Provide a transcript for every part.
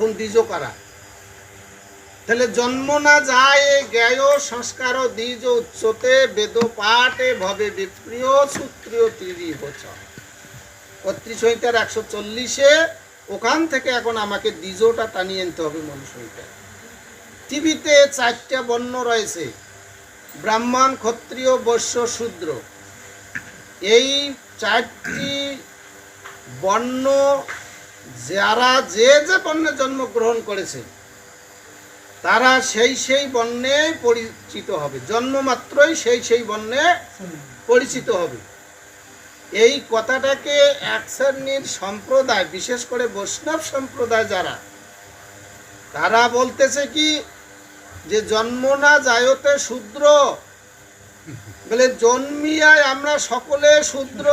এখন দ্বিজ কারা তাহলে জন্ম না যায়, জ্ঞায় সংস্কার দ্বিজ উচ্চতে, বেদ পাঠে ভবে বিপ্রিয়, সূত্রীয় ত্রিরি হচ কর্তৃসংহিতার একশো চল্লিশে, ওখান থেকে এখন আমাকে দ্বিজটা টানিয়ে আনতে হবে মনুসংহিতা টিভিতে চারটা বর্ণ রয়েছে, ব্রাহ্মণ, ক্ষত্রিয়, বৈশ্য, শূদ্র। এই চারটি বর্ণ যারা যে যে বর্ণে জন্মগ্রহণ করেছে, তারা সেই সেই বর্ণে পরিচিত হবে। জন্ম মাত্রই সেই সেই বর্ণে পরিচিত হবে। এই কথাটাকে এক শ্রেণির সম্প্রদায়, বিশেষ করে বৈষ্ণব সম্প্রদায় যারা, তারা বলতেছে কি, যে জন্ম না যায়তে শূদ্র। বলে জন্মিয়ায় আমরা সকলে শূদ্র।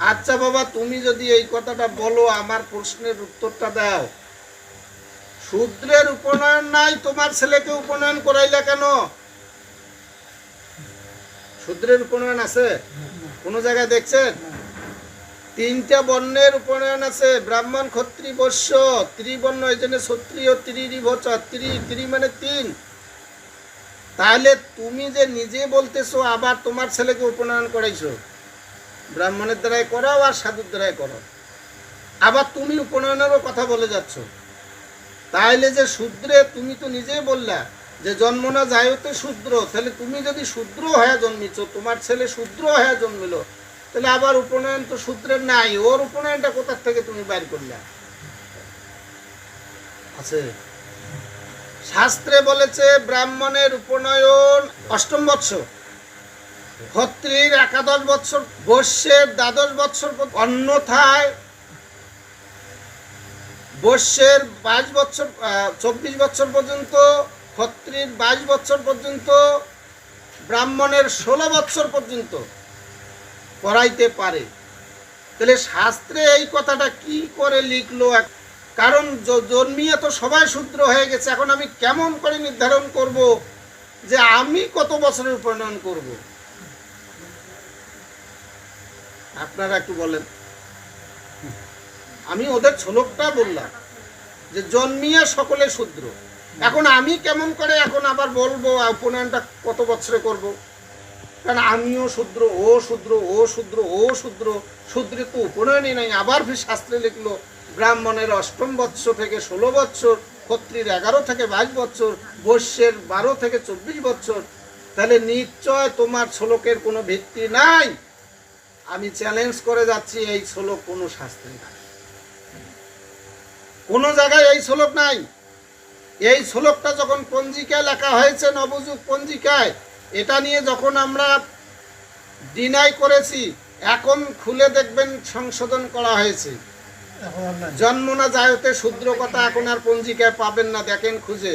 আচ্ছা বাবা, তুমি যদি এই কথাটা বলো, আমার প্রশ্নের উত্তরটা দাও। শূদ্রের উপনয়ন নাই, তোমার ছেলেকে উপনয়ন করাইলা কেন? শূদ্রের উপনয়ন আছে? কোন জায়গায় দেখছেন? তিনটা বর্ণের উপনয়ন আছে, ব্রাহ্মণ ক্ষত্রি বৈশ্য ত্রিবর্ণ, এই জন্য ক্ষত্রিয় ত্রিভচ ত্রি ত্রি মানে তিন। তাহলে তুমি যে নিজে বলতেছো, আবার তোমার ছেলেকে উপনয়ন করাইছো। ব্রাহ্মণের দ্বারাই করাও আর সাধুর দ্বারাই করো। আবার তুমি উপনয়নেরও কথা বলে যাচ্ছ। তাইলে যে শূদ্রে, তুমি তো নিজেই বললা যে জন্ম না যায়তে শূদ্র। তাহলে তুমি যদি শূদ্র হয়ে জন্মিছ, তোমার ছেলে শূদ্র হয়ে জন্মিল তাহলে আবার উপনয়ন তো শূদ্রের নাই। ওর উপনয়নটা কোথার থেকে তুমি বাইর করলে? আছে। শাস্ত্রে বলেছে, ব্রাহ্মণের উপনয়ন অষ্টম বৎসর ক্ষত্রির একাদশ বৎসর, বৈশ্যের দ্বাদশ বৎসর অন্যথায় বৈশ্যের বাইশ বছর চব্বিশ বছর পর্যন্ত ক্ষত্রির বাইশ বছর পর্যন্ত, ব্রাহ্মণের ষোলো বছর পর্যন্ত পড়াইতে পারে। তাহলে শাস্ত্রে এই কথাটা কি করে লিখলো? কারণ জন্মিয়ে তো সবাই শূদ্র হয়ে গেছে, এখন আমি কেমন করে নির্ধারণ করব যে আমি কত বছরের উপনয়ন করব? আপনারা একটু বলেন। আমি ওদের ছোলকটা বললাম, যে জন্মিয়ে সকলে শূদ্র। এখন আমি কেমন করে এখন আবার বলব উপনয়নটা কত বছরে করব? কারণ আমিও শূদ্র, ও শূদ্র ও শূদ্র ও শূদ্র। শূদ্রে তো উপনয়নই নাই। আবার ফির শাস্ত্রে লিখলো, ব্রাহ্মণের অষ্টম বৎসর থেকে ষোলো বৎসর, ক্ষত্রির এগারো থেকে বাইশ বৎসর, বৈশ্যের বারো থেকে চব্বিশ বৎসর। তাহলে নিশ্চয় তোমার শ্লোকের কোনো ভিত্তি নাই। আমি চ্যালেঞ্জ করে যাচ্ছি এই শ্লোক কোনো শাস্ত্রে নাই। কোনো জায়গায় এই শ্লোক নাই। এই শ্লোকটা যখন পঞ্জিকায় লেখা হয়েছে, নবযুগ পঞ্জিকায়, এটা নিয়ে যখন আমরা ডিনাই করেছি, এখন খুলে দেখবেন সংশোধন করা হয়েছে। জন্ম না যায়তে শূদ্র কথা এখন আর পঞ্জিকায় পাবেন না, দেখেন খুঁজে।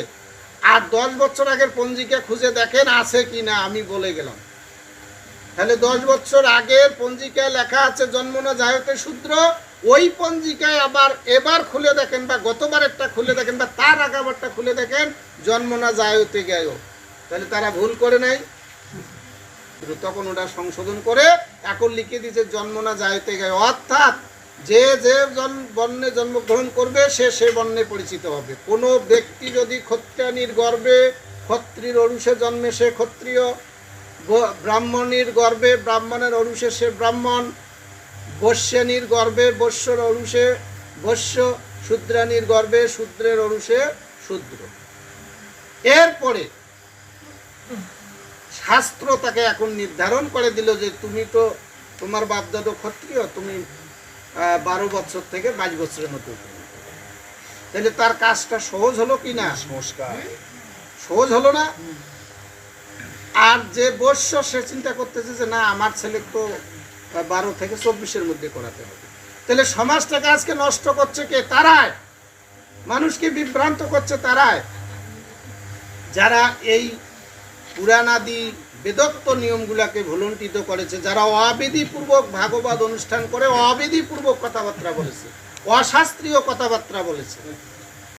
আর দশ বছর আগের পঞ্জিকা খুঁজে দেখেন আছে কি না আমি বলে গেলাম। তাহলে দশ বছর আগের পঞ্জিকায় লেখা আছে জন্ম না যায়তে শূদ্র। ওই পঞ্জিকায় আবার এবার খুলে দেখেন বা গতবারেরটা খুলে দেখেন বা তার আগাবারটা খুলে দেখেন, জন্ম না যায়তে গেল তাহলে তারা ভুল করে নাই। তখন ওটা সংশোধন করে এখন লিখে দিয়েছে জন্ম না যাইতে গেছে অর্থাৎ যে যে বর্ণে জন্মগ্রহণ করবে, সে সে বর্ণে পরিচিত হবে। কোনো ব্যক্তি যদি ক্ষত্রিয়ানির গর্বে ক্ষত্রির অরুষে জন্মে সে ক্ষত্রিয়। ব্রাহ্মণীর গর্বে ব্রাহ্মণের অরুষে সে ব্রাহ্মণ বৈশ্যানীর গর্বে বৈশ্যর অরুষে বৈশ্য শূদ্রানীর গর্বে শূদ্রের অরুষে শূদ্র। এরপরে শাস্ত্র তাকে এখন নির্ধারণ করে দিল যে তুমি তো তোমার বাপদাদো ক্ষত্রিয় তুমি বারো বছর থেকে বাইশ বছরের মতো তাহলে তার কাজটা সহজ হলো কি না? সংস্কার। সহজ হলো না? আর যে বৈশ্য সে চিন্তা করতেছে যে না, আমার ছেলে তো বারো থেকে চব্বিশের মধ্যে করাতে হবে। তাহলে সমাজটাকে আজকে নষ্ট করছে কে? তারাই। মানুষকে বিভ্রান্ত করছে তারাই। যারা এই পুরাণাদি বেদত্ব নিয়মগুলাকে ভুলন্টিত করেছে, যারা অবেদীপূর্বক ভাগবত অনুষ্ঠান করে অবেদীপূর্বক কথাবার্তা বলেছে, অশাস্ত্রীয় কথাবার্তা বলেছে